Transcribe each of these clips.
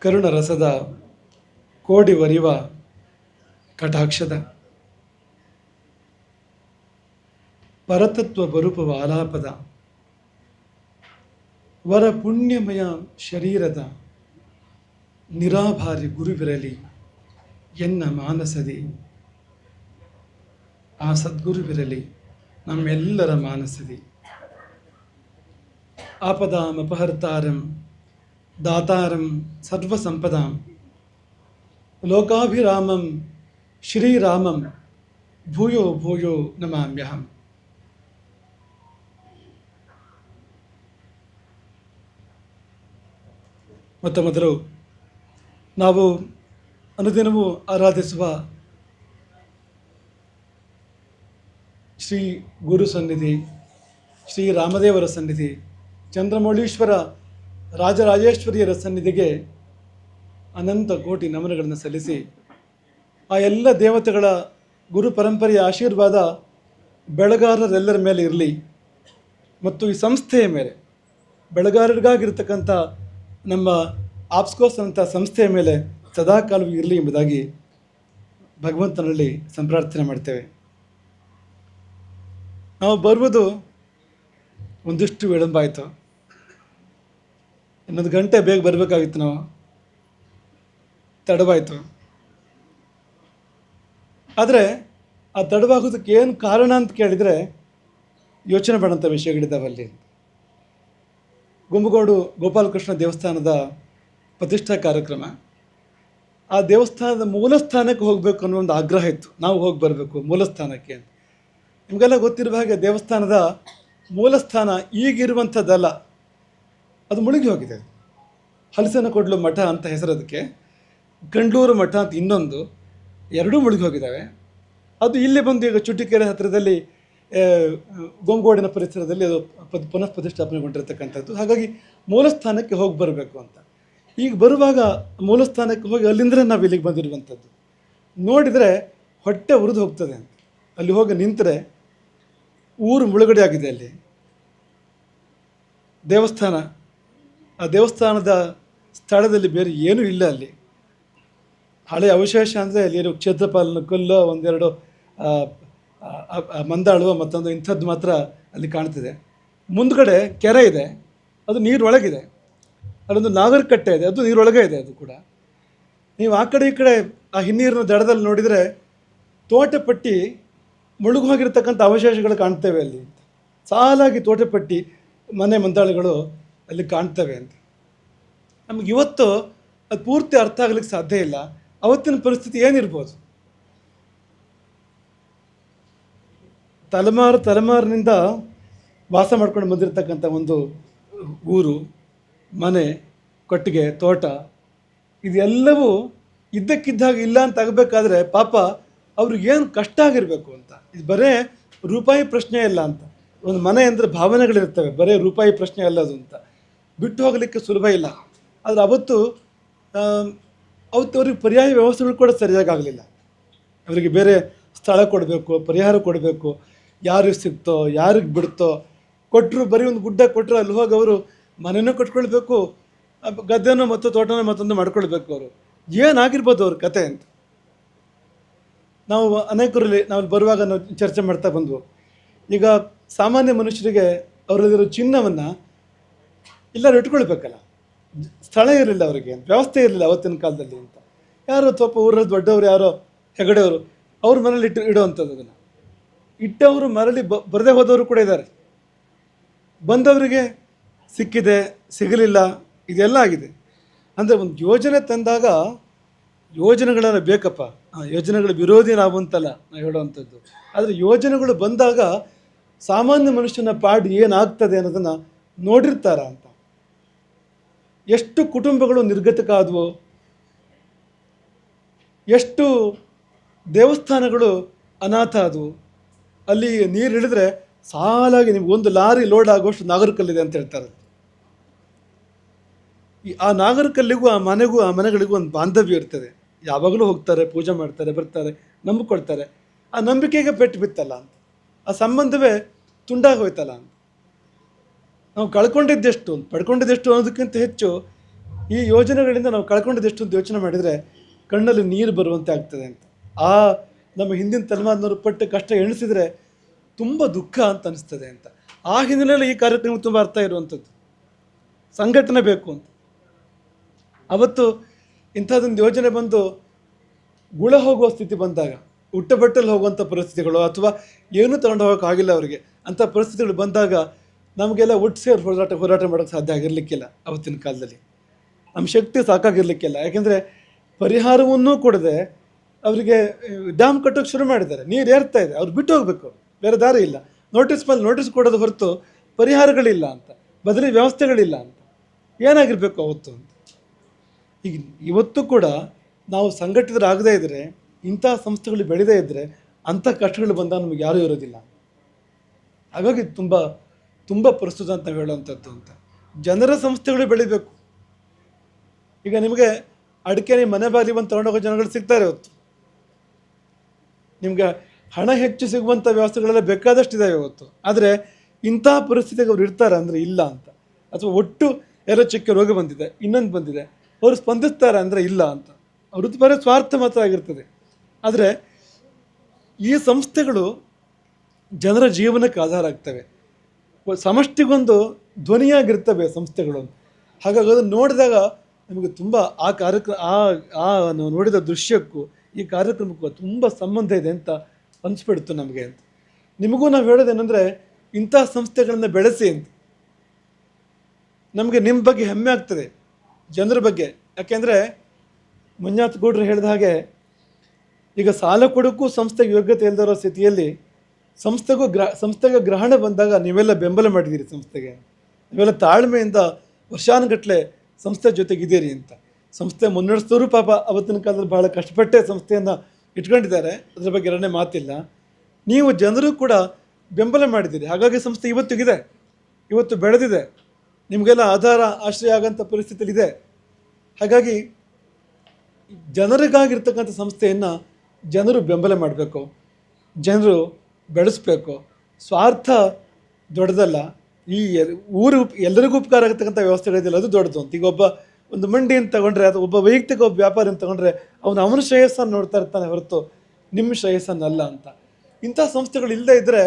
ಕರುಣರಸದ ಕೋಡಿ ಒರಿವ ಕಟಾಕ್ಷದ. ಪರತತ್ವ ಬರುಪವ ಆಲಾಪದ. ವರ ಪುಣ್ಯಮಯ ಶರೀರದ ನಿರಾಭಾರಿ ಗುರುವಿರಲಿ ಎನ್ನ ಮಾನಸದಿ. ಆ ಸದ್ಗುರುವಿರಲಿ ನಮ್ಮೆಲ್ಲರ ಮಾನಸದಿ. ಆಪದಾಂ ಅಪಹರ್ತಾರಂ ದಾತಾರಂ ಸರ್ವಸಂಪದಾಂ ಲೋಕಾಭಿರಾಮಂ ಶ್ರೀರಾಮಂ ಭೂಯೋ ಭೂಯೋ ನಮಾಮ್ಯಹಂ ಮೊತ್ತ ಮೊದಲು ನಾವು ಅನುದಿನವೂ ಆರಾಧಿಸುವ ಶ್ರೀ ಗುರು ಸನ್ನಿಧಿ ಶ್ರೀ ರಾಮದೇವರ ಸನ್ನಿಧಿ ಚಂದ್ರಮೌಳೀಶ್ವರ ರಾಜರಾಜೇಶ್ವರಿಯರ ಸನ್ನಿಧಿಗೆ ಅನಂತ ಕೋಟಿ ನಮನಗಳನ್ನು ಸಲ್ಲಿಸಿ ಆ ಎಲ್ಲ ದೇವತೆಗಳ ಗುರು ಪರಂಪರೆಯ ಆಶೀರ್ವಾದ ಬೆಳಗಾರರೆಲ್ಲರ ಮೇಲೆ ಇರಲಿ ಮತ್ತು ಈ ಸಂಸ್ಥೆಯ ಮೇಲೆ, ಬೆಳಗಾರರಿಗಾಗಿರ್ತಕ್ಕಂಥ ನಮ್ಮ ಆಪ್ಸ್ಕೋಸ್ ಅಂತ ಸಂಸ್ಥೆಯ ಮೇಲೆ ಸದಾಕಾಲವೂ ಇರಲಿ ಎಂಬುದಾಗಿ ಭಗವಂತನಲ್ಲಿ ಸಂಪ್ರಾರ್ಥನೆ ಮಾಡ್ತೇವೆ. ನಾವು ಬರುವುದು ಒಂದಿಷ್ಟು ವಿಳಂಬ ಆಯಿತು. ಇನ್ನೊಂದು ಗಂಟೆ ಬೇಗ ಬರಬೇಕಾಗಿತ್ತು ನಾವು. ತಡವಾಯಿತು. ಆದರೆ ಆ ತಡವಾಗೋದಕ್ಕೆ ಏನು ಕಾರಣ ಅಂತ ಕೇಳಿದರೆ ಯೋಚನೆ ಮಾಡೋಂಥ ವಿಷಯಗಳಿದ್ದಾವಲ್ಲಿ ಗುಂಬಗೋಡು ಗೋಪಾಲಕೃಷ್ಣ ದೇವಸ್ಥಾನದ ಪ್ರತಿಷ್ಠಾ ಕಾರ್ಯಕ್ರಮ. ಆ ದೇವಸ್ಥಾನದ ಮೂಲ ಸ್ಥಾನಕ್ಕೆ ಹೋಗಬೇಕು ಅನ್ನೋ ಒಂದು ಆಗ್ರಹ ಇತ್ತು. ನಾವು ಹೋಗಿ ಬರಬೇಕು ಮೂಲ ಸ್ಥಾನಕ್ಕೆ ನಿಮಗೆಲ್ಲ ಗೊತ್ತಿರುವ ಹಾಗೆ ದೇವಸ್ಥಾನದ ಮೂಲ ಸ್ಥಾನ ಈಗಿರುವಂಥದ್ದಲ್ಲ. ಅದು ಮುಳುಗಿ ಹೋಗಿದೆ. ಹಲಸನ ಕೊಡ್ಲು ಮಠ ಅಂತ ಹೆಸರು ಅದಕ್ಕೆ ಗಂಡ್ಲೂರು ಮಠ ಅಂತ ಇನ್ನೊಂದು ಎರಡೂ ಮುಳುಗಿ ಹೋಗಿದ್ದಾವೆ. ಅದು ಇಲ್ಲಿ ಬಂದು ಈಗ ಚುಟ್ಟಿಕೆರೆ ಹತ್ತಿರದಲ್ಲಿ ಗೊಂಗೋಡಿನ ಪರಿಸರದಲ್ಲಿ ಅದು ಪುನಃ ಪ್ರತಿಷ್ಠಾಪನೆಗೊಂಡಿರತಕ್ಕಂಥದ್ದು ಹಾಗಾಗಿ ಮೂಲಸ್ಥಾನಕ್ಕೆ ಹೋಗಿ ಬರಬೇಕು ಅಂತ. ಈಗ ಬರುವಾಗ ಮೂಲಸ್ಥಾನಕ್ಕೆ ಹೋಗಿ ಅಲ್ಲಿಂದಲೇ ನಾವು ಇಲ್ಲಿಗೆ ಬಂದಿರುವಂಥದ್ದು. ನೋಡಿದರೆ ಹೊಟ್ಟೆ ಉರಿದು ಹೋಗ್ತದೆ ಅಂತ. ಅಲ್ಲಿ ಹೋಗಿ ನಿಂತರೆ ಊರು ಮುಳುಗಡೆ ಆಗಿದೆ ಅಲ್ಲಿ. ದೇವಸ್ಥಾನ ಆ ದೇವಸ್ಥಾನದ ಸ್ಥಳದಲ್ಲಿ ಬೇರೆ ಏನೂ ಇಲ್ಲ ಅಲ್ಲಿ. ಹಳೆ ಅವಶೇಷ ಅಂದರೆ ಅಲ್ಲಿರೋ ಕ್ಷೇತ್ರಪಾಲನ ಕಲ್ಲು ಒಂದೆರಡು ಆ, ಆ, ಆ, ಮಂದಾಳು ಮತ್ತೊಂದು ಇಂಥದ್ದು ಮಾತ್ರ ಅಲ್ಲಿ ಕಾಣ್ತಿದೆ. ಮುಂದ್ಗಡೆ ಕೆರೆ ಇದೆ ಅದು ನೀರೊಳಗಿದೆ. ಅಲ್ಲೊಂದು ನಾಗರಕಟ್ಟೆ ಇದೆ ಅದು ನೀರೊಳಗೆ ಇದೆ ಅದು ಕೂಡ. ನೀವು ಆ ಕಡೆ ಈ ಕಡೆ ಆ ಹಿನ್ನೀರಿನ ದಡದಲ್ಲಿ ನೋಡಿದರೆ ತೋಟಪಟ್ಟಿ ಮುಳುಗು ಹೋಗಿರ್ತಕ್ಕಂಥ ಅವಶೇಷಗಳು ಕಾಣ್ತೇವೆ ಅಲ್ಲಿ. ಸಾಲಾಗಿ ತೋಟಪಟ್ಟಿ ಮನೆ ಮಂದಾಳುಗಳು ಅಲ್ಲಿ ಕಾಣ್ತವೆ ಅಂತ. ನಮ್ಗೆ ಇವತ್ತು ಅದು ಪೂರ್ತಿ ಅರ್ಥ ಆಗ್ಲಿಕ್ಕೆ ಸಾಧ್ಯ ಇಲ್ಲ. ಅವತ್ತಿನ ಪರಿಸ್ಥಿತಿ ಏನಿರ್ಬೋದು? ತಲೆಮಾರು ತಲೆಮಾರಿನಿಂದ ವಾಸ ಮಾಡ್ಕೊಂಡು ಬಂದಿರತಕ್ಕಂಥ ಒಂದು ಊರು, ಮನೆ, ಕೊಟ್ಟಿಗೆ, ತೋಟ, ಇದೆಲ್ಲವೂ ಇದ್ದಕ್ಕಿದ್ದಾಗ ಇಲ್ಲ ಅಂತ ಆಗಬೇಕಾದ್ರೆ ಪಾಪ ಅವ್ರಿಗೇನು ಕಷ್ಟ ಆಗಿರಬೇಕು ಅಂತ. ಇದು ಬರೇ ರೂಪಾಯಿ ಪ್ರಶ್ನೆ ಇಲ್ಲ ಅಂತ. ಒಂದು ಮನೆ ಅಂದರೆ ಭಾವನೆಗಳಿರ್ತವೆ. ಬರೇ ರೂಪಾಯಿ ಪ್ರಶ್ನೆ ಅಲ್ಲ ಅದು ಅಂತ. ಬಿಟ್ಟು ಹೋಗಲಿಕ್ಕೆ ಸುಲಭ ಇಲ್ಲ. ಆದರೆ ಅವತ್ತು ಅವತ್ತು ಅವ್ರಿಗೆ ಪರ್ಯಾಯ ವ್ಯವಸ್ಥೆಗಳು ಕೂಡ ಸರಿಯಾಗಿ ಆಗಲಿಲ್ಲ. ಅವರಿಗೆ ಬೇರೆ ಸ್ಥಳ ಕೊಡಬೇಕು, ಪರಿಹಾರ ಕೊಡಬೇಕು, ಯಾರಿಗೆ ಸಿಗ್ತೋ, ಯಾರಿಗೆ ಬಿಡ್ತೋ ಕೊಟ್ಟರು ಬರೀ ಒಂದು ಗುಡ್ಡ ಕೊಟ್ಟರು ಅಲ್ಲಿ ಹೋಗಿ ಅವರು ಮನೆಯೂ ಕಟ್ಕೊಳ್ಬೇಕು ಗದ್ದೆನೋ ಮತ್ತು ತೋಟನೋ ಮತ್ತೊಂದು ಮಾಡ್ಕೊಳ್ಬೇಕು ಅವರು. ಏನಾಗಿರ್ಬೋದು ಅವ್ರ ಕತೆ ಅಂತ. ನಾವು ಅನೇಕರಲ್ಲಿ ನಾವು ಬರುವಾಗ ನಾವು ಚರ್ಚೆ ಮಾಡ್ತಾ ಬಂದ್ವು. ಈಗ ಸಾಮಾನ್ಯ ಮನುಷ್ಯರಿಗೆ ಅವರಲ್ಲಿರೋ ಚಿನ್ನವನ್ನು ಎಲ್ಲರೂ ಇಟ್ಕೊಳ್ಬೇಕಲ್ಲ. ಸ್ಥಳ ಇರಲಿಲ್ಲ ಅವರಿಗೆ ವ್ಯವಸ್ಥೆ ಇರಲಿಲ್ಲ ಅವತ್ತಿನ ಕಾಲದಲ್ಲಿ ಅಂತ. ಯಾರೋ ಸ್ವಲ್ಪ ಊರಲ್ಲಿ ದೊಡ್ಡವರು, ಯಾರೋ ಹೆಗಡೆಯವರು, ಅವ್ರ ಮನೇಲಿ ಇಟ್ಟು ಇಡುವಂಥದ್ದು ಅದನ್ನು. ಇಟ್ಟವರು ಮರಳಿ ಬ, ಬರದೇ ಹೋದವರು ಕೂಡ ಇದ್ದಾರೆ. ಬಂದವರಿಗೆ ಸಿಕ್ಕಿದೆ, ಸಿಗಲಿಲ್ಲ, ಇದೆಲ್ಲ ಆಗಿದೆ. ಅಂದರೆ ಒಂದು ಯೋಜನೆ ತಂದಾಗ ಯೋಜನೆಗಳನ್ನು ಬೇಕಪ್ಪ. ಯೋಜನೆಗಳ ವಿರೋಧಿ ನಾವು ಅಂತಲ್ಲ, ನಾವು ಹೇಳುವಂಥದ್ದು. ಆದರೆ ಯೋಜನೆಗಳು ಬಂದಾಗ ಸಾಮಾನ್ಯ ಮನುಷ್ಯನ ಪಾಡು ಏನಾಗ್ತದೆ ಅನ್ನೋದನ್ನು ನೋಡಿರ್ತಾರ ಅಂತ. ಎಷ್ಟು ಕುಟುಂಬಗಳು ನಿರ್ಗತಕಾದವು, ಎಷ್ಟು ದೇವಸ್ಥಾನಗಳು ಅನಾಥ ಆದವು ಅಲ್ಲಿ ನೀರು ಹಿಡಿದ್ರೆ ಸಾಲಾಗಿ ನಿಮ್ಗೆ ಒಂದು ಲಾರಿ ಲೋಡ್ ಆಗುವಷ್ಟು ನಾಗರಕಲ್ಲಿದೆ ಅಂತ ಹೇಳ್ತಾರೆ. ಈ ಆ ನಾಗರಕಲ್ಲಿಗೂ, ಆ ಮನೆಗೂ, ಆ ಮನೆಗಳಿಗೂ ಒಂದು ಬಾಂಧವ್ಯ ಇರ್ತದೆ. ಯಾವಾಗಲೂ ಹೋಗ್ತಾರೆ, ಪೂಜೆ ಮಾಡ್ತಾರೆ, ಬರ್ತಾರೆ, ನಂಬಿಕೊಳ್ತಾರೆ. ಆ ನಂಬಿಕೆಗೆ ಪೆಟ್ಟು ಬಿತ್ತಲ್ಲ ಅಂತ. ಆ ಸಂಬಂಧವೇ ತುಂಡಾಗಿ ಹೋಯ್ತಲ್ಲ ಅಂತ. ನಾವು ಕಳ್ಕೊಂಡಿದ್ದೆಷ್ಟು, ಪಡ್ಕೊಂಡಿದ್ದೆಷ್ಟು ಅನ್ನೋದಕ್ಕಿಂತ ಹೆಚ್ಚು ಈ ಯೋಜನೆಗಳಿಂದ ನಾವು ಕಳ್ಕೊಂಡಿದ್ದೆಷ್ಟು ಅಂತ ಯೋಚನೆ ಮಾಡಿದರೆ ಕಣ್ಣಲ್ಲಿ ನೀರು ಬರುವಂತೆ ಆಗ್ತದೆ ಅಂತ. ಆ ನಮ್ಮ ಹಿಂದಿನ ತಲೆಮಾರಿನವರು ಪಟ್ಟ ಕಷ್ಟ ಎಣಿಸಿದರೆ ತುಂಬ ದುಃಖ ಅಂತ ಅನಿಸ್ತದೆ ಅಂತ. ಆ ಹಿನ್ನೆಲೆಯಲ್ಲಿ ಈ ಕಾರ್ಯಕ್ರಮ ತುಂಬ ಅರ್ಥ ಇರುವಂಥದ್ದು. ಸಂಘಟನೆ ಬೇಕು ಅಂತ. ಅವತ್ತು ಇಂಥದ್ದೊಂದು ಯೋಜನೆ ಬಂದು ಗುಳ ಹೋಗುವ ಸ್ಥಿತಿ ಬಂದಾಗ ಹುಟ್ಟಬಟ್ಟಲ್ಲಿ ಹೋಗುವಂಥ ಪರಿಸ್ಥಿತಿಗಳು ಅಥವಾ ಏನೂ ತಗೊಂಡು ಹೋಗೋಕ್ಕಾಗಿಲ್ಲ ಅವರಿಗೆ, ಅಂಥ ಪರಿಸ್ಥಿತಿಗಳು ಬಂದಾಗ ನಮಗೆಲ್ಲ ಒಟ್ಟು ಸೇರಿ ಹೋರಾಟ ಹೋರಾಟ ಮಾಡೋಕ್ಕೆ ಸಾಧ್ಯ ಆಗಿರಲಿಕ್ಕಿಲ್ಲ ಅವತ್ತಿನ ಕಾಲದಲ್ಲಿ. ನಮ್ಮ ಶಕ್ತಿ ಸಾಕಾಗಿರಲಿಕ್ಕಿಲ್ಲ. ಯಾಕೆಂದರೆ ಪರಿಹಾರವನ್ನೂ ಕೊಡದೆ ಅವರಿಗೆ ಡ್ಯಾಮ್ ಕಟ್ಟೋಕ್ಕೆ ಶುರು ಮಾಡಿದ್ದಾರೆ. ನೀರು ಏರ್ತಾ ಇದೆ. ಅವ್ರು ಬಿಟ್ಟು ಹೋಗಬೇಕು. ಬೇರೆ ದಾರಿ ಇಲ್ಲ. ನೋಟಿಸ್ ಮೇಲೆ ನೋಟಿಸ್ ಕೊಡೋದು ಹೊರತು ಪರಿಹಾರಗಳಿಲ್ಲ ಅಂತ, ಬದಲಿ ವ್ಯವಸ್ಥೆಗಳಿಲ್ಲ ಅಂತ. ಏನಾಗಿರಬೇಕು ಅವತ್ತು ಅಂತ? ಈಗ ಇವತ್ತು ಕೂಡ ನಾವು ಸಂಘಟಿತರಾಗದೇ ಇದ್ದರೆ ಇಂಥ ಸಂಸ್ಥೆಗಳು ಬೆಳೆದೇ ಇದ್ದರೆ ಅಂಥ ಕಷ್ಟಗಳು ಬಂದಾಗ ನಮಗೆ ಯಾರೂ ಇರೋದಿಲ್ಲ. ಹಾಗಾಗಿ ತುಂಬ ತುಂಬ ಪ್ರಸ್ತುತ ಅಂತ ಹೇಳುವಂಥದ್ದು ಅಂತ. ಜನರ ಸಂಸ್ಥೆಗಳು ಬೆಳಿಬೇಕು. ಈಗ ನಿಮಗೆ ಅಡಿಕೆ ನಿಮ್ಮ ಮನೆ ಬಾಲಿ ಬಂದು ತಗೊಂಡೋಗೋ ಜನಗಳು ಸಿಗ್ತಾರೆ ಇವತ್ತು. ನಿಮ್ಗೆ ಹಣ ಹೆಚ್ಚು ಸಿಗುವಂಥ ವ್ಯವಸ್ಥೆಗಳೆಲ್ಲ ಬೇಕಾದಷ್ಟು ಇದ್ದಾವೆ ಇವತ್ತು. ಆದರೆ ಇಂಥ ಪರಿಸ್ಥಿತಿಗೆ ಅವ್ರು ಇರ್ತಾರೆ ಅಂದರೆ ಇಲ್ಲ ಅಂತ. ಅಥವಾ ಒಟ್ಟು ಯಾರೋ ಚಿಕ್ಕ ರೋಗ ಬಂದಿದೆ, ಇನ್ನೊಂದು ಬಂದಿದೆ, ಅವರು ಸ್ಪಂದಿಸ್ತಾರೆ ಅಂದರೆ ಇಲ್ಲ ಅಂತ. ಅವ್ರದ್ದು ಬರೀ ಸ್ವಾರ್ಥ ಮಾತ್ರ ಆಗಿರ್ತದೆ. ಆದರೆ ಈ ಸಂಸ್ಥೆಗಳು ಜನರ ಜೀವನಕ್ಕೆ ಆಧಾರ ಆಗ್ತವೆ. ಸಮಷ್ಟಿಗೊಂದು ಧ್ವನಿಯಾಗಿರ್ತವೆ ಸಂಸ್ಥೆಗಳು. ಹಾಗಾಗಿ ಅದನ್ನು ನೋಡಿದಾಗ ನಮಗೆ ತುಂಬ ಆ ಕಾರ್ಯಕ್ರಮ ಆ ಆ ನೋಡಿದ ದೃಶ್ಯಕ್ಕೂ ಈ ಕಾರ್ಯಕ್ರಮಕ್ಕೂ ತುಂಬ ಸಂಬಂಧ ಇದೆ ಅಂತ ಅನಿಸ್ಬಿಡ್ತು ನಮಗೆ ಅಂತ. ನಿಮಗೂ ನಾವು ಹೇಳೋದೇನೆಂದರೆ ಇಂಥ ಸಂಸ್ಥೆಗಳನ್ನು ಬೆಳೆಸಿ ಅಂತ. ನಮಗೆ ನಿಮ್ಮ ಬಗ್ಗೆ ಹೆಮ್ಮೆ ಆಗ್ತದೆ, ಜನರ ಬಗ್ಗೆ. ಯಾಕೆಂದರೆ, ಮಂಜಾತ್ ಗೌಡ್ರು ಹೇಳಿದ ಹಾಗೆ, ಈಗ ಸಾಲ ಕೊಡೋಕ್ಕೂ ಸಂಸ್ಥೆಗೆ ಯೋಗ್ಯತೆ ಇಲ್ಲದಿರೋ ಸ್ಥಿತಿಯಲ್ಲಿ ಸಂಸ್ಥೆಗೂ ಗ್ರ, ಸಂಸ್ಥೆಗೆ ಗ್ರಹಣ ಬಂದಾಗ ನೀವೆಲ್ಲ ಬೆಂಬಲ ಮಾಡಿದ್ದೀರಿ ಸಂಸ್ಥೆಗೆ. ನೀವೆಲ್ಲ ತಾಳ್ಮೆಯಿಂದ ವರ್ಷಾನುಗಟ್ಟಲೆ ಸಂಸ್ಥೆ ಜೊತೆಗಿದ್ದೀರಿ ಅಂತ. ಸಂಸ್ಥೆ ಮುನ್ನಡೆಸಿದವರು ಪಾಪ ಅವತ್ತಿನ ಕಾಲದಲ್ಲಿ ಭಾಳ ಕಷ್ಟಪಟ್ಟೆ ಸಂಸ್ಥೆಯನ್ನು ಇಟ್ಕೊಂಡಿದ್ದಾರೆ. ಅದ್ರ ಬಗ್ಗೆ ಎರಡನೇ ಮಾತಿಲ್ಲ. ನೀವು ಜನರು ಕೂಡ ಬೆಂಬಲ ಮಾಡಿದ್ದೀರಿ. ಹಾಗಾಗಿ ಸಂಸ್ಥೆ ಇವತ್ತಿಗಿದೆ ಇವತ್ತು ಬೆಳೆದಿದೆ. ನಿಮಗೆಲ್ಲ ಆಧಾರ, ಆಶ್ರಯ ಆಗೋಂಥ ಪರಿಸ್ಥಿತಿಲಿದೆ ಹಾಗಾಗಿ ಜನರಿಗಾಗಿರ್ತಕ್ಕಂಥ ಸಂಸ್ಥೆಯನ್ನು ಜನರು ಬೆಂಬಲ ಮಾಡಬೇಕು. ಜನರು ಬೆಳೆಸ್ಬೇಕು. ಸ್ವಾರ್ಥ ದೊಡ್ಡದಲ್ಲ. ಈ ಊರು ಎಲ್ಲರಿಗೂ ಉಪಕಾರ ಆಗತಕ್ಕಂಥ ವ್ಯವಸ್ಥೆಗಳಿದೆಯಲ್ಲ ಅದು ದೊಡ್ಡದು ಅಂತ. ಈಗ ಒಬ್ಬ ಒಂದು ಮಂಡಿಯನ್ನು ತಗೊಂಡ್ರೆ ಅಥವಾ ಒಬ್ಬ ವೈಯಕ್ತಿಕ ಒಬ್ಬ ಅಂತ ತಗೊಂಡ್ರೆ ಅವನು ಅವನ ಶ್ರೇಯಸ್ಸನ್ನು ನೋಡ್ತಾ ಇರ್ತಾನೆ ಹೊರತು ನಿಮ್ಮ ಶ್ರೇಯಸ್ಸನ್ನಲ್ಲ ಅಂತ. ಇಂಥ ಸಂಸ್ಥೆಗಳು ಇಲ್ಲದೇ ಇದ್ದರೆ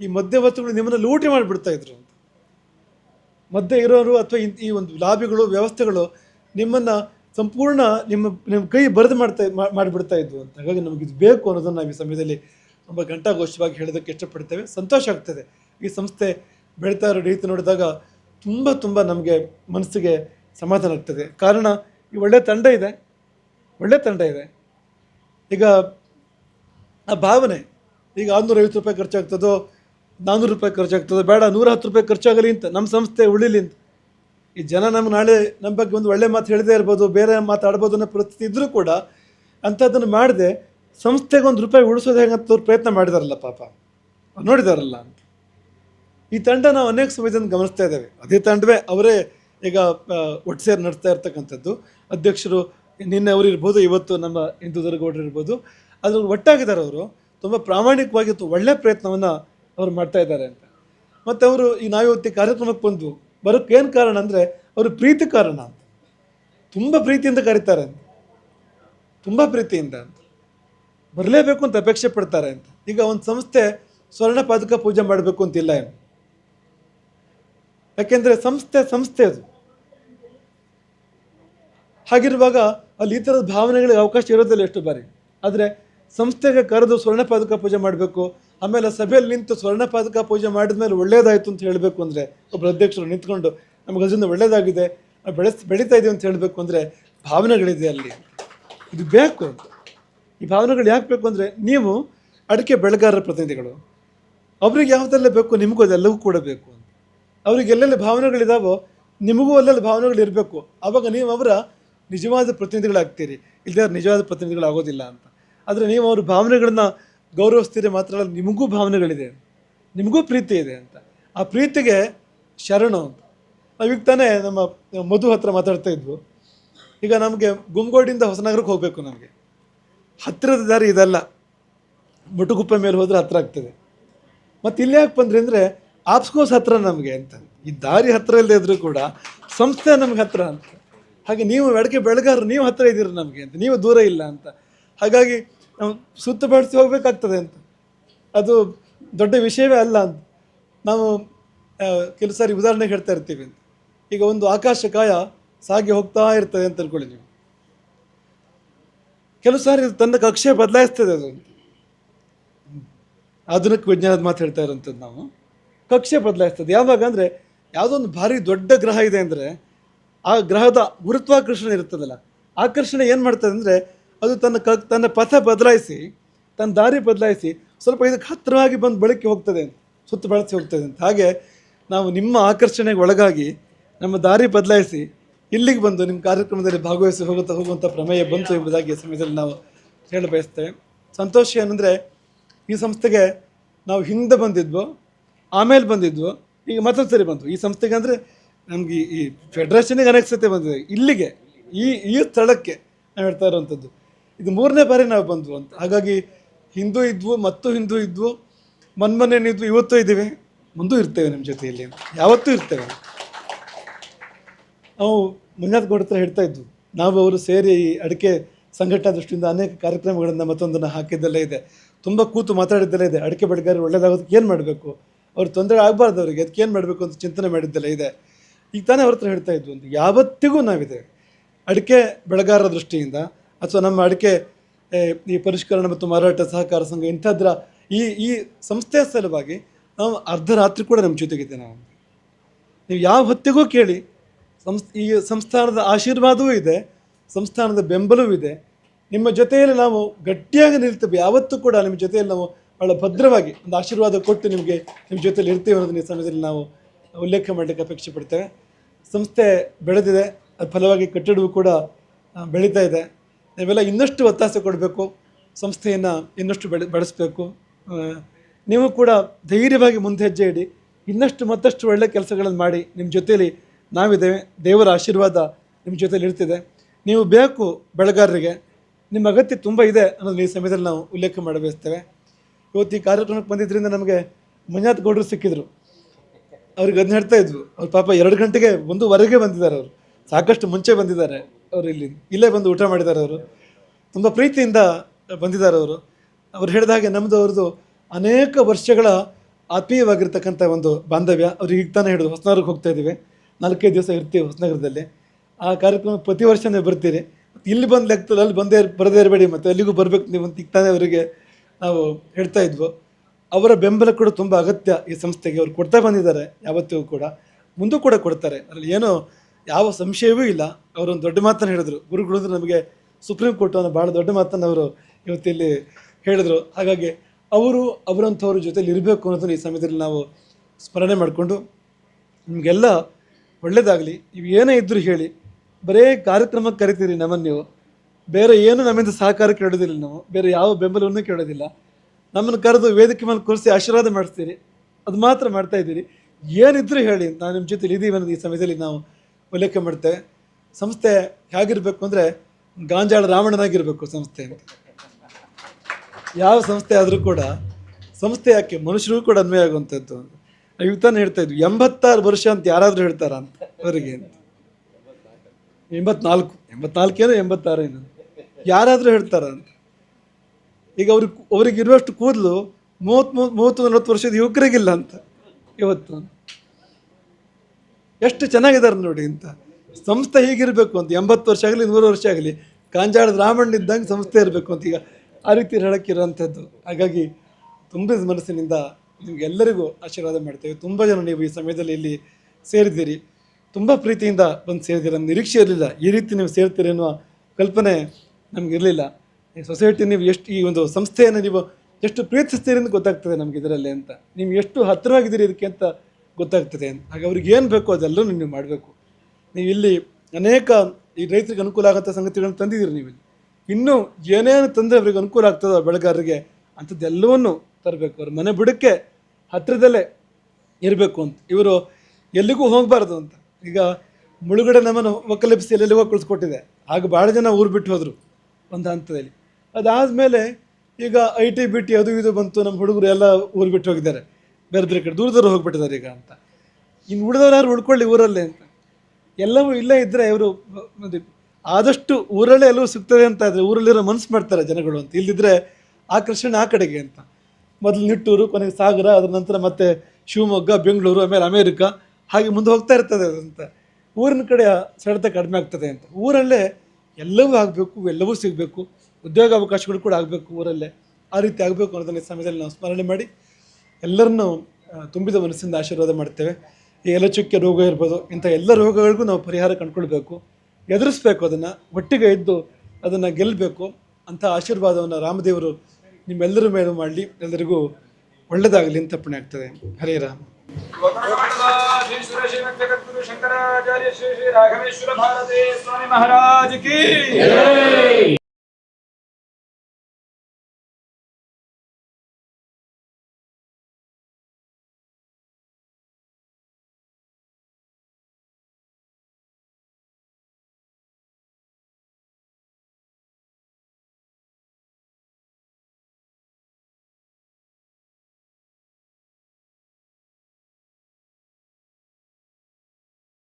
ಈ ಮಧ್ಯವರ್ತಿಗಳು ನಿಮ್ಮನ್ನು ಲೂಟಿ ಮಾಡಿಬಿಡ್ತಾ ಇದ್ರು ಅಂತ. ಮಧ್ಯೆ ಇರೋರು ಅಥವಾ ಈ ಒಂದು ಲಾಬಿಗಳು, ವ್ಯವಸ್ಥೆಗಳು ನಿಮ್ಮನ್ನು ಸಂಪೂರ್ಣ ನಿಮ್ಮ ನಿಮ್ಮ ಕೈ ಬರೆದು ಮಾಡ್ತಾ ಮಾಡಿಬಿಡ್ತಾ ಇದ್ವು ಅಂತ. ಹಾಗಾಗಿ ನಮಗಿದು ಬೇಕು ಅನ್ನೋದನ್ನು ನಾವು ಈ ಸಮಯದಲ್ಲಿ ತುಂಬ ಘಂಟಾಘೋಷವಾಗಿ ಹೇಳೋದಕ್ಕೆ ಇಷ್ಟಪಡ್ತೇವೆ. ಸಂತೋಷ ಆಗ್ತದೆ. ಈ ಸಂಸ್ಥೆ ಬೆಳೀತಾ ಇರೋ ರೀತಿ ನೋಡಿದಾಗ ತುಂಬ ತುಂಬ ನಮಗೆ ಮನಸ್ಸಿಗೆ ಸಮಾಧಾನ ಆಗ್ತದೆ. ಕಾರಣ, ಈ ಒಳ್ಳೆಯ ತಂಡ ಇದೆ. ಒಳ್ಳೆಯ ತಂಡ ಇದೆ. ಈಗ ಆ ಭಾವನೆ, ಈಗ ಆರುನೂರೈವತ್ತು ರೂಪಾಯಿ ಖರ್ಚಾಗ್ತದೋ ನಾನ್ನೂರು ರೂಪಾಯಿ ಖರ್ಚಾಗ್ತದೋ, ಬೇಡ ನೂರ ಹತ್ತು ರೂಪಾಯಿ ಖರ್ಚಾಗಲಿ ಅಂತ, ನಮ್ಮ ಸಂಸ್ಥೆ ಉಳಿಲಿ ಅಂತ. ಈ ಜನ ನಮ್ಗೆ ನಾಳೆ ನಮ್ಮ ಬಗ್ಗೆ ಒಂದು ಒಳ್ಳೆ ಮಾತು ಹೇಳದೇ ಇರ್ಬೋದು, ಬೇರೆ ಮಾತಾಡ್ಬೋದು ಅನ್ನೋ ಪರಿಸ್ಥಿತಿ ಇದ್ದರೂ ಕೂಡ ಅಂಥದ್ದನ್ನು ಮಾಡದೆ ಸಂಸ್ಥೆಗೆ ಒಂದು ರೂಪಾಯಿ ಉಳಿಸೋದು ಹೇಗೆ ಅಂತ ಅವ್ರು ಪ್ರಯತ್ನ ಮಾಡಿದಾರಲ್ಲ ಪಾಪ. ನೋಡಿದಾರಲ್ಲ. ಅಂತ ಈ ತಂಡ ನಾವು ಅನೇಕ ಸಮಯದಿಂದ ಗಮನಿಸ್ತಾ ಇದ್ದೇವೆ. ಅದೇ ತಂಡವೇ ಅವರೇ ಈಗ ಒಟ್ಟು ಸೇರಿ ನಡೆಸ್ತಾ ಇರ್ತಕ್ಕಂಥದ್ದು. ಅಧ್ಯಕ್ಷರು ನಿನ್ನೆ ಅವರು ಇರ್ಬೋದು, ಇವತ್ತು ನಮ್ಮ ಹಿಂದೂ ಗೌಡರು ಇರ್ಬೋದು. ಅದ್ರ ಒಟ್ಟಾಗಿದ್ದಾರೆ ಅವರು. ತುಂಬ ಪ್ರಾಮಾಣಿಕವಾಗಿ ಒಳ್ಳೆ ಪ್ರಯತ್ನವನ್ನು ಅವ್ರು ಮಾಡ್ತಾ ಇದ್ದಾರೆ ಅಂತ. ಮತ್ತು ಅವರು ಈ ನಾವು ಇವತ್ತು ಕಾರ್ಯಕ್ರಮಕ್ಕೆ ಬಂದು ಬರೋಕ್ಕೆ ಏನು ಕಾರಣ ಅಂದರೆ ಅವರು ಪ್ರೀತಿ ಕಾರಣ ಅಂತ. ತುಂಬ ಪ್ರೀತಿಯಿಂದ ಕರೀತಾರೆ ಅಂತ. ತುಂಬ ಪ್ರೀತಿಯಿಂದ ಅಂತ. ಬರಲೇಬೇಕು ಅಂತ ಅಪೇಕ್ಷೆ ಪಡ್ತಾರೆ ಅಂತ. ಈಗ ಒಂದು ಸಂಸ್ಥೆ ಸ್ವರ್ಣ ಪದಕ ಪೂಜೆ ಮಾಡಬೇಕು ಅಂತಿಲ್ಲ ಏನು? ಯಾಕೆಂದರೆ ಸಂಸ್ಥೆ ಸಂಸ್ಥೆ ಅದು. ಹಾಗಿರುವಾಗ ಅಲ್ಲಿ ಈ ಥರದ ಭಾವನೆಗಳಿಗೆ ಅವಕಾಶ ಇರೋದಿಲ್ಲ ಎಷ್ಟು ಬಾರಿ. ಆದರೆ ಸಂಸ್ಥೆಗೆ ಕರೆದು ಸ್ವರ್ಣ ಪದಕ ಪೂಜೆ ಮಾಡಬೇಕು, ಆಮೇಲೆ ಸಭೆಯಲ್ಲಿ ನಿಂತು ಸ್ವರ್ಣ ಪದಕ ಪೂಜೆ ಮಾಡಿದ ಮೇಲೆ ಒಳ್ಳೇದಾಯಿತು ಅಂತ ಹೇಳಬೇಕು ಅಂದರೆ ಒಬ್ಬರು ಅಧ್ಯಕ್ಷರು ನಿಂತ್ಕೊಂಡು, ನಮಗೆ ಅದರಿಂದ ಒಳ್ಳೆಯದಾಗಿದೆ ಬೆಳೆಸ್, ಬೆಳೀತಾ ಇದೀವಿ ಅಂತ ಹೇಳಬೇಕು ಅಂದರೆ ಭಾವನೆಗಳಿದೆ ಅಲ್ಲಿ. ಇದು ಬೇಕು ಈ ಭಾವನೆಗಳು ಯಾಕೆ ಬೇಕು ಅಂದರೆ ನೀವು ಅಡಿಕೆ ಬೆಳೆಗಾರರ ಪ್ರತಿನಿಧಿಗಳು. ಅವ್ರಿಗೆ ಯಾವುದೆಲ್ಲ ಬೇಕು ನಿಮಗೂ ಅದೆಲ್ಲವೂ ಕೂಡ ಬೇಕು ಅಂತ. ಅವ್ರಿಗೆ ಎಲ್ಲೆಲ್ಲಿ ಭಾವನೆಗಳಿದಾವೋ ನಿಮಗೂ ಅಲ್ಲೆಲ್ಲಿ ಭಾವನೆಗಳು ಇರಬೇಕು. ಆವಾಗ ನೀವು ಅವರ ನಿಜವಾದ ಪ್ರತಿನಿಧಿಗಳಾಗ್ತೀರಿ. ಇಲ್ಲದೆ ನಿಜವಾದ ಪ್ರತಿನಿಧಿಗಳಾಗೋದಿಲ್ಲ ಅಂತ. ಆದರೆ ನೀವು ಅವ್ರ ಭಾವನೆಗಳನ್ನ ಗೌರವಿಸ್ತೀರಿ ಮಾತ್ರ ಅಲ್ಲ, ನಿಮಗೂ ಭಾವನೆಗಳಿದೆ. ನಿಮಗೂ ಪ್ರೀತಿ ಇದೆ ಅಂತ. ಆ ಪ್ರೀತಿಗೆ ಶರಣು ಅಂತ. ನಾವೀಗ ತಾನೇ ನಮ್ಮ ಮಧು ಹತ್ರ ಮಾತಾಡ್ತಾ ಇದ್ವು. ಈಗ ನಮಗೆ ಗುಮ್ಗೋಡಿಂದ ಹೊಸನಗರಕ್ಕೆ ಹೋಗಬೇಕು ನಮಗೆ. ಹತ್ತಿರದ ದಾರಿ ಇದಲ್ಲ. ಮುಟುಗುಪ್ಪೆ ಮೇಲೆ ಹೋದರೆ ಹತ್ರ ಆಗ್ತದೆ. ಮತ್ತು ಇಲ್ಲಿ ಯಾಕೆ ಬಂದ್ರಿ ಅಂದರೆ, ಆಪ್ಸ್ಕೋಸ್ ಹತ್ರ ನಮಗೆ ಅಂತ. ಈ ದಾರಿ ಹತ್ರ ಇಲ್ಲದೆ ಇದ್ರೂ ಕೂಡ ಸಂಸ್ಥೆ ನಮ್ಗೆ ಹತ್ರ ಅಂತ. ಹಾಗೆ ನೀವು ಅಡಿಕೆ ಬೆಳಗಾರರು, ನೀವು ಹತ್ತಿರ ಇದ್ದೀರಿ ನಮಗೆ ಅಂತ. ನೀವು ದೂರ ಇಲ್ಲ ಅಂತ. ಹಾಗಾಗಿ ನಾವು ಸುತ್ತ ಬಳಸಿ ಹೋಗಬೇಕಾಗ್ತದೆ ಅಂತ. ಅದು ದೊಡ್ಡ ವಿಷಯವೇ ಅಲ್ಲ ಅಂತ. ನಾವು ಕೆಲವು ಸಾರಿ ಉದಾಹರಣೆಗೆ ಹೇಳ್ತಾ ಇರ್ತೀವಿ ಅಂತ. ಈಗ ಒಂದು ಆಕಾಶ ಕಾಯ ಸಾಗಿ ಹೋಗ್ತಾ ಇರ್ತದೆ ಅಂತ ಅನ್ಕೊಳ್ಳಿ ನೀವು. ಕೆಲವು ಸಾರಿ ತನ್ನ ಕಕ್ಷೆ ಬದಲಾಯಿಸ್ತದೆ ಅದು. ಆಧುನಿಕ ವಿಜ್ಞಾನದ ಮಾತು ಹೇಳ್ತಾ ಇರೋಂಥದ್ದು ನಾವು. ಕಕ್ಷೆ ಬದಲಾಯಿಸ್ತದೆ. ಯಾವಾಗ ಅಂದರೆ ಯಾವುದೋ ಒಂದು ಭಾರಿ ದೊಡ್ಡ ಗ್ರಹ ಇದೆ ಅಂದರೆ ಆ ಗ್ರಹದ ಗುರುತ್ವಾಕರ್ಷಣೆ ಇರ್ತದಲ್ಲ ಆಕರ್ಷಣೆ ಏನು ಮಾಡ್ತದೆ ಅಂದರೆ ಅದು ತನ್ನ ಕ, ತನ್ನ ಪಥ ಬದಲಾಯಿಸಿ, ತನ್ನ ದಾರಿ ಬದಲಾಯಿಸಿ ಸ್ವಲ್ಪ ಇದಕ್ಕೆ ಹತ್ತಿರವಾಗಿ ಬಂದು ಬಳಕೆ ಹೋಗ್ತದೆ ಸುತ್ತ ಬಳಸಿ ಹೋಗ್ತದೆ ಅಂತ. ಹಾಗೆ ನಾವು ನಿಮ್ಮ ಆಕರ್ಷಣೆಗೆ ಒಳಗಾಗಿ ನಮ್ಮ ದಾರಿ ಬದಲಾಯಿಸಿ ಇಲ್ಲಿಗೆ ಬಂದು ನಿಮ್ಮ ಕಾರ್ಯಕ್ರಮದಲ್ಲಿ ಭಾಗವಹಿಸಿ ಹೋಗುತ್ತಾ ಹೋಗುವಂಥ ಪ್ರಮೇಯ ಬಂತು ಎಂಬುದಾಗಿ ಸಮಯದಲ್ಲಿ ನಾವು ಹೇಳ ಬಯಸ್ತೇವೆ. ಸಂತೋಷ ಏನಂದರೆ ಈ ಸಂಸ್ಥೆಗೆ ನಾವು ಹಿಂದೆ ಬಂದಿದ್ವು, ಆಮೇಲೆ ಬಂದಿದ್ವು, ಈಗ ಮತ್ತೊಂದು ಸರಿ ಬಂತು ಈ ಸಂಸ್ಥೆಗೆ ಅಂದರೆ ನಮಗೆ ಈ ಫೆಡ್ರೇಷನಿಗೆ ಅನೇಕ ಬಂದಿದೆ. ಇಲ್ಲಿಗೆ, ಈ ಈ ಸ್ಥಳಕ್ಕೆ ನಾವು ಹೇಳ್ತಾ ಇರುವಂಥದ್ದು ಇದು ಮೂರನೇ ಬಾರಿ ನಾವು ಬಂದ್ವು ಅಂತ. ಹಾಗಾಗಿ ಹಿಂದೂ ಇದ್ವು, ಮತ್ತು ಹಿಂದೂ ಇದ್ವು ಮನ್ಮನೇನಿದ್ವು ಇವತ್ತೂ ಇದ್ದೀವಿ. ಮುಂದೂ ಇರ್ತೇವೆ ನಿಮ್ಮ ಜೊತೆಯಲ್ಲಿ. ಯಾವತ್ತೂ ಇರ್ತೇವೆ. ನಾವು ಮಂಜುನಾಥ್ ಹತ್ರ ಹೇಳ್ತಾ ಇದ್ವು ನಾವು ಅವರು ಸೇರಿ ಈ ಅಡಿಕೆ ಸಂಘಟನಾ ದೃಷ್ಟಿಯಿಂದ ಅನೇಕ ಕಾರ್ಯಕ್ರಮಗಳನ್ನು ಮತ್ತೊಂದನ್ನು ಹಾಕಿದ್ದೆಲ್ಲ ಇದೆ. ತುಂಬ ಕೂತು ಮಾತಾಡಿದ್ದಲ್ಲೇ ಇದೆ. ಅಡಿಕೆ ಬೆಳೆಗಾರರು ಒಳ್ಳೆಯದಾಗೋದಕ್ಕೆ ಏನು ಮಾಡಬೇಕು? ಅವ್ರು ತೊಂದರೆ ಆಗಬಾರ್ದು ಅವರಿಗೆ ಅದಕ್ಕೆ ಏನು ಮಾಡಬೇಕು ಅಂತ ಚಿಂತನೆ ಮಾಡಿದ್ದೆಲ್ಲ ಇದೆ. ಈಗ ತಾನೇ ಅವ್ರ ಹತ್ರ ಹೇಳ್ತಾ ಇದ್ವು ಒಂದು, ಯಾವತ್ತಿಗೂ ನಾವಿದೆ ಅಡಿಕೆ ಬೆಳೆಗಾರರ ದೃಷ್ಟಿಯಿಂದ ಅಥವಾ ನಮ್ಮ ಅಡಿಕೆ ಈ ಪರಿಷ್ಕರಣ ಮತ್ತು ಮಾರಾಟ ಸಹಕಾರ ಸಂಘ ಇಂಥದ್ರ ಈ ಈ ಸಂಸ್ಥೆಯ ಸಲುವಾಗಿ ನಾವು ಅರ್ಧ ರಾತ್ರಿ ಕೂಡ ನಮ್ಮ ಜೊತೆಗಿದೆ ನಾವು. ನೀವು ಯಾವ ಹೊತ್ತಿಗೂ ಕೇಳಿ ಸಂಸ್, ಈ ಸಂಸ್ಥಾನದ ಆಶೀರ್ವಾದವೂ ಇದೆ, ಸಂಸ್ಥಾನದ ಬೆಂಬಲವೂ ಇದೆ. ನಿಮ್ಮ ಜೊತೆಯಲ್ಲಿ ನಾವು ಗಟ್ಟಿಯಾಗಿ ನಿಲ್ತೇವೆ. ಯಾವತ್ತೂ ಕೂಡ ನಿಮ್ಮ ಜೊತೆಯಲ್ಲಿ ನಾವು ಭಾಳ ಭದ್ರವಾಗಿ ಒಂದು ಆಶೀರ್ವಾದ ಕೊಟ್ಟು ನಿಮಗೆ ನಿಮ್ಮ ಜೊತೆಯಲ್ಲಿ ಇರ್ತೀವಿ ಅನ್ನೋದನ್ನ ಈ ಸಮಯದಲ್ಲಿ ನಾವು ಉಲ್ಲೇಖ ಮಾಡಲಿಕ್ಕೆ ಅಪೇಕ್ಷೆ ಪಡ್ತೇವೆ. ಸಂಸ್ಥೆ ಬೆಳೆದಿದೆ. ಅದು ಫಲವಾಗಿ ಕಟ್ಟಡವೂ ಕೂಡ ಬೆಳೀತಾ ಇದೆ. ನೀವೆಲ್ಲ ಇನ್ನಷ್ಟು ಒತ್ತಾಸೆ ಕೊಡಬೇಕು. ಸಂಸ್ಥೆಯನ್ನು ಇನ್ನಷ್ಟು ಬೆಳೆ, ಬೆಳೆಸಬೇಕು. ನೀವು ಕೂಡ ಧೈರ್ಯವಾಗಿ ಮುಂದೆ ಹೆಜ್ಜೆ ಇಡಿ. ಇನ್ನಷ್ಟು ಮತ್ತಷ್ಟು ಒಳ್ಳೆಯ ಕೆಲಸಗಳನ್ನು ಮಾಡಿ ನಿಮ್ಮ ಜೊತೆಯಲ್ಲಿ ನಾವಿದ್ದೇವೆ ದೇವರ ಆಶೀರ್ವಾದ ನಿಮ್ಮ ಜೊತೆಲಿ ಇರ್ತಿದೆ. ನೀವು ಬೇಕು ಬೆಳೆಗಾರರಿಗೆ, ನಿಮ್ಮ ಅಗತ್ಯ ತುಂಬ ಇದೆ ಅನ್ನೋದನ್ನ ಈ ಸಮಯದಲ್ಲಿ ನಾವು ಉಲ್ಲೇಖ ಮಾಡಬಯಸ್ತೇವೆ. ಇವತ್ತು ಈ ಕಾರ್ಯಕ್ರಮಕ್ಕೆ ಬಂದಿದ್ದರಿಂದ ನಮಗೆ ಮಂಜಾತ್ ಗೌಡರು ಸಿಕ್ಕಿದ್ರು. ಅವ್ರಿಗೆ ಅದನ್ನ ಹೇಳ್ತಾ ಇದ್ವು. ಅವ್ರು ಪಾಪ ಎರಡು ಗಂಟೆಗೆ ಒಂದೂವರೆಗೆ ಬಂದಿದ್ದಾರೆ ಅವರು. ಸಾಕಷ್ಟು ಮುಂಚೆ ಬಂದಿದ್ದಾರೆ ಅವರು ಇಲ್ಲಿ. ಇಲ್ಲೇ ಬಂದು ಊಟ ಮಾಡಿದ್ದಾರೆ ಅವರು. ತುಂಬ ಪ್ರೀತಿಯಿಂದ ಬಂದಿದ್ದಾರೆ ಅವರು. ಅವ್ರು ಹೇಳಿದ ಹಾಗೆ ನಮ್ಮದು ಅವ್ರದ್ದು ಅನೇಕ ವರ್ಷಗಳ ಆತ್ಮೀಯವಾಗಿರ್ತಕ್ಕಂಥ ಒಂದು ಬಾಂಧವ್ಯ. ಅವ್ರಿಗೆ ಈಗ ತಾನೇ ಹಿಡಿದು ಹೊಸನವ್ರಿಗೆ ಹೋಗ್ತಾ ಇದ್ದೀವಿ. ನಾಲ್ಕೈದು ದಿವಸ ಇರ್ತೀವಿ ಹೊಸನಗರದಲ್ಲಿ. ಆ ಕಾರ್ಯಕ್ರಮ ಪ್ರತಿ ವರ್ಷ ನೀವು ಬರ್ತೀರಿ. ಇಲ್ಲಿ ಬಂದು ಲೆಕ್ಕದಲ್ಲಿ ಅಲ್ಲಿ ಬಂದೇ ಬರದೇ ಇರಬೇಡಿ ಮತ್ತು ಅಲ್ಲಿಗೂ ಬರಬೇಕು ನೀವು ಅಂತ ತಾನೇ ಅವರಿಗೆ ನಾವು ಹೇಳ್ತಾ ಇದ್ವು. ಅವರ ಬೆಂಬಲ ಕೂಡ ತುಂಬ ಅಗತ್ಯ ಈ ಸಂಸ್ಥೆಗೆ. ಅವ್ರು ಕೊಡ್ತಾ ಬಂದಿದ್ದಾರೆ, ಯಾವತ್ತಿಗೂ ಕೂಡ. ಮುಂದೂ ಕೂಡ ಕೊಡ್ತಾರೆ. ಅದರಲ್ಲಿ ಏನೋ ಯಾವ ಸಂಶಯವೂ ಇಲ್ಲ. ಅವರೊಂದು ದೊಡ್ಡ ಮಾತನ್ನು ಹೇಳಿದರು. ಗುರುಗಳು ಅಂದರೆ ನಮಗೆ ಸುಪ್ರೀಂ ಕೋರ್ಟ್ ಅನ್ನೋ ಭಾಳ ದೊಡ್ಡ ಮಾತನ್ನು ಅವರು ಇವತ್ತಿಲ್ಲಿ ಹೇಳಿದರು. ಹಾಗಾಗಿ ಅವರು ಅವರಂಥವ್ರ ಜೊತೆಲಿ ಇರಬೇಕು ಅನ್ನೋದನ್ನು ಈ ಸಮಯದಲ್ಲಿ ನಾವು ಸ್ಮರಣೆ ಮಾಡಿಕೊಂಡು ನಿಮಗೆಲ್ಲ ಒಳ್ಳೇದಾಗಲಿ ನೀವು ಏನೇ ಇದ್ದರೂ ಹೇಳಿ, ಬರೇ ಕಾರ್ಯಕ್ರಮಕ್ಕೆ ಕರಿತೀರಿ ನಮ್ಮನ್ನು ನೀವು. ಬೇರೆ ಏನು ನಮ್ಮಿಂದ ಸಹಕಾರ ಕೇಳೋದಿಲ್ಲ ನಾವು, ಬೇರೆ ಯಾವ ಬೆಂಬಲವನ್ನು ಕೇಳೋದಿಲ್ಲ. ನಮ್ಮನ್ನು ಕರೆದು ವೇದಿಕೆ ಮೇಲೆ ಕೂರಿಸಿ ಆಶೀರ್ವಾದ ಮಾಡಿಸ್ತೀರಿ. ಅದು ಮಾತ್ರ ಮಾಡ್ತಾ ಇದ್ದೀರಿ. ಏನಿದ್ರೂ ಹೇಳಿ, ನಾನು ನಿಮ್ಮ ಜೊತೆಲಿ ಇದ್ದೀವಿ ಅನ್ನೋದು ಈ ಸಮಯದಲ್ಲಿ ನಾವು ಉಲ್ಲೇಖ ಮಾಡ್ತೇವೆ ಸಂಸ್ಥೆ ಹೇಗಿರಬೇಕು ಅಂದರೆ ಗಾಂಜಾಳ ರಾವಣನಾಗಿರಬೇಕು ಸಂಸ್ಥೆ ಅಂತ. ಯಾವ ಸಂಸ್ಥೆ ಆದರೂ ಕೂಡ, ಸಂಸ್ಥೆ ಯಾಕೆ ಮನುಷ್ಯರಿಗೂ ಕೂಡ ಅನ್ವಯ ಆಗುವಂಥದ್ದು. ನಾವು ತಾನೇ ಹೇಳ್ತಾ ಇದ್ವಿ, ಎಂಬತ್ತಾರು ವರ್ಷ ಅಂತ ಯಾರಾದರೂ ಹೇಳ್ತಾರ ಅಂತ, ಅವರಿಗೆ ಅಂತ. ಎಂಬತ್ನಾಲ್ಕು ಎಂಬತ್ನಾಲ್ಕೇನೋ ಎಂಬತ್ತಾರೇನು ಯಾರಾದರೂ ಹೇಳ್ತಾರ ಅಂತ. ಈಗ ಅವ್ರಿಗೆ ಅವ್ರಿಗೆ ಇರುವಷ್ಟು ಕೂದಲು ಮೂವತ್ತು ಮೂವತ್ತು ನಲವತ್ತು ವರ್ಷದ ಯುವಕರಿಗಿಲ್ಲ ಅಂತ, ಇವತ್ತು. ಎಷ್ಟು ಚೆನ್ನಾಗಿದ್ದಾರೆ ನೋಡಿ ಅಂತ. ಸಂಸ್ಥೆ ಹೀಗಿರಬೇಕು ಅಂತ, ಎಂಬತ್ತು ವರ್ಷ ಆಗಲಿ, ನೂರು ವರ್ಷ ಆಗಲಿ ಕಾಂಜಾಳದ ರಾಮಣ್ಣ ಇದ್ದಂಗೆ ಸಂಸ್ಥೆ ಇರಬೇಕು ಅಂತ ಈಗ ಆ ರೀತಿ ಹೇಳಕ್ಕಿರೋಂಥದ್ದು ಹಾಗಾಗಿ ತುಂಬ ಮನಸ್ಸಿನಿಂದ ನಿಮಗೆಲ್ಲರಿಗೂ ಆಶೀರ್ವಾದ ಮಾಡ್ತೇವೆ. ತುಂಬ ಜನ ನೀವು ಈ ಸಮಯದಲ್ಲಿ ಇಲ್ಲಿ ಸೇರಿದ್ದೀರಿ. ತುಂಬ ಪ್ರೀತಿಯಿಂದ ಬಂದು ಸೇರಿದ್ದೀರಿ. ನಮ್ಮ ನಿರೀಕ್ಷೆ ಇರಲಿಲ್ಲ. ಈ ರೀತಿ ನೀವು ಸೇರ್ತೀರಿ ಅನ್ನುವ ಕಲ್ಪನೆ ನಮಗಿರಲಿಲ್ಲ ಈ ಸೊಸೈಟಿ ನೀವು ಎಷ್ಟು ಈ ಒಂದು ಸಂಸ್ಥೆಯನ್ನು ನೀವು ಎಷ್ಟು ಪ್ರೀತಿಸ್ತೀರಿ ಅಂತ ಗೊತ್ತಾಗ್ತದೆ ನಮ್ಗೆ ಇದರಲ್ಲಿ ಅಂತ. ನೀವು ಎಷ್ಟು ಹತ್ತಿರವಾಗಿದ್ದೀರಿ ಇದಕ್ಕೆ ಅಂತ ಗೊತ್ತಾಗ್ತದೆ. ಅಂತ ಹಾಗೆ ಅವ್ರಿಗೆ ಏನು ಬೇಕೋ ಅದೆಲ್ಲರೂ ನೀವು ಮಾಡಬೇಕು. ನೀವು ಇಲ್ಲಿ ಅನೇಕ ಈ ರೈತರಿಗೆ ಅನುಕೂಲ ಆಗೋಂಥ ಸಂಗತಿಗಳನ್ನು ತಂದಿದ್ದೀರಿ ನೀವು ಇಲ್ಲಿ. ಇನ್ನೂ ಏನೇನು ತಂದರೆ ಅವರಿಗೆ ಅನುಕೂಲ ಆಗ್ತದೋ ಬೆಳೆಗಾರರಿಗೆ ಅಂಥದ್ದೆಲ್ಲವನ್ನು ತರಬೇಕು. ಅವ್ರ ಮನೆ ಬುಡಕ್ಕೆ ಹತ್ತಿರದಲ್ಲೇ ಇರಬೇಕು ಅಂತ. ಇವರು ಎಲ್ಲಿಗೂ ಹೋಗಬಾರ್ದು ಅಂತ. ಈಗ ಮುಳುಗಡೆ ನಮ್ಮನ್ನು ಒಕ್ಕಲಿಪ್ಸಿ ಎಲ್ಲೆಲ್ಲಿಗೋ ಕಳಿಸ್ಕೊಟ್ಟಿದೆ. ಆಗ ಭಾಳ ಜನ ಊರು ಬಿಟ್ಟು ಹೋದರು ಒಂದು ಹಂತದಲ್ಲಿ. ಅದಾದಮೇಲೆ ಈಗ ಐ ಟಿ, ಬಿ ಟಿ ಅದು ಇದು ಬಂತು, ನಮ್ಮ ಹುಡುಗರು ಎಲ್ಲ ಊರು ಬಿಟ್ಟು ಹೋಗಿದ್ದಾರೆ. ಬೇರೆ ಬೇರೆ ಕಡೆ ದೂರ ದೂರ ಹೋಗ್ಬಿಟ್ಟಿದ್ದಾರೆ ಈಗ ಅಂತ. ಇನ್ನು ಉಳಿದವ್ರು ಯಾರು ಉಳ್ಕೊಳ್ಳಿ ಊರಲ್ಲೇ ಅಂತ. ಎಲ್ಲವೂ ಇಲ್ಲೇ ಇದ್ದರೆ ಇವರು ಆದಷ್ಟು ಊರಲ್ಲೇ ಎಲ್ಲವೂ ಸಿಗ್ತದೆ ಅಂತ ಆದರೆ ಊರಲ್ಲಿರೋ ಮನಸ್ಸು ಮಾಡ್ತಾರೆ ಜನಗಳು ಅಂತ. ಇಲ್ಲಿದ್ರೆ ಆಕರ್ಷಣೆ ಆ ಕಡೆಗೆ ಅಂತ. ಮೊದಲು ನಿಟ್ಟೂರು, ಕೊನೆಗೆ ಸಾಗರ, ಅದರ ನಂತರ ಮತ್ತೆ ಶಿವಮೊಗ್ಗ, ಬೆಂಗಳೂರು, ಆಮೇಲೆ ಅಮೇರಿಕ, ಹಾಗೆ ಮುಂದೆ ಹೋಗ್ತಾ ಇರ್ತದೆ ಅದಂತ. ಊರಿನ ಕಡೆ ಸೆಳೆತ ಕಡಿಮೆ ಆಗ್ತದೆ ಅಂತ. ಊರಲ್ಲೇ ಎಲ್ಲವೂ ಆಗಬೇಕು, ಎಲ್ಲವೂ ಸಿಗಬೇಕು. ಉದ್ಯೋಗ ಅವಕಾಶಗಳು ಕೂಡ ಆಗಬೇಕು ಊರಲ್ಲೇ. ಆ ರೀತಿ ಆಗಬೇಕು ಅನ್ನೋದನ್ನು ಈ ಸಮಯದಲ್ಲಿ ನಾವು ಸ್ಮರಣೆ ಮಾಡಿ ಎಲ್ಲರನ್ನೂ ತುಂಬಿದ ಮನಸ್ಸಿಂದ ಆಶೀರ್ವಾದ ಮಾಡ್ತೇವೆ. ಈ ಎಲಚುಕ್ಕೆ ರೋಗ ಇರ್ಬೋದು, ಇಂಥ ಎಲ್ಲ ರೋಗಗಳಿಗೂ ನಾವು ಪರಿಹಾರ ಕಂಡುಕೊಳ್ಬೇಕು. ಎದುರಿಸ್ಬೇಕು ಅದನ್ನು, ಒಟ್ಟಿಗೆ ಇದ್ದು ಅದನ್ನು ಗೆಲ್ಲಬೇಕು ಅಂಥ ಆಶೀರ್ವಾದವನ್ನು ರಾಮದೇವರು ನಿಮ್ಮೆಲ್ಲರ ಮೇಲೂ ಮಾಡಲಿ. ಎಲ್ಲರಿಗೂ ಒಳ್ಳೆಯದಾಗಲಿ ಅಂತ ಅರ್ಪಣೆ ಆಗ್ತದೆ. ಹರೇ ರಾಮ. ಶಂಕರಾಚಾರ್ಯ ಶ್ರೀ ಶ್ರೀ ರಾಘವೇಶ್ವರ ಭಾರತೀ ಸ್ವಾಮಿ ಮಹಾರಾಜ್ ಕಿ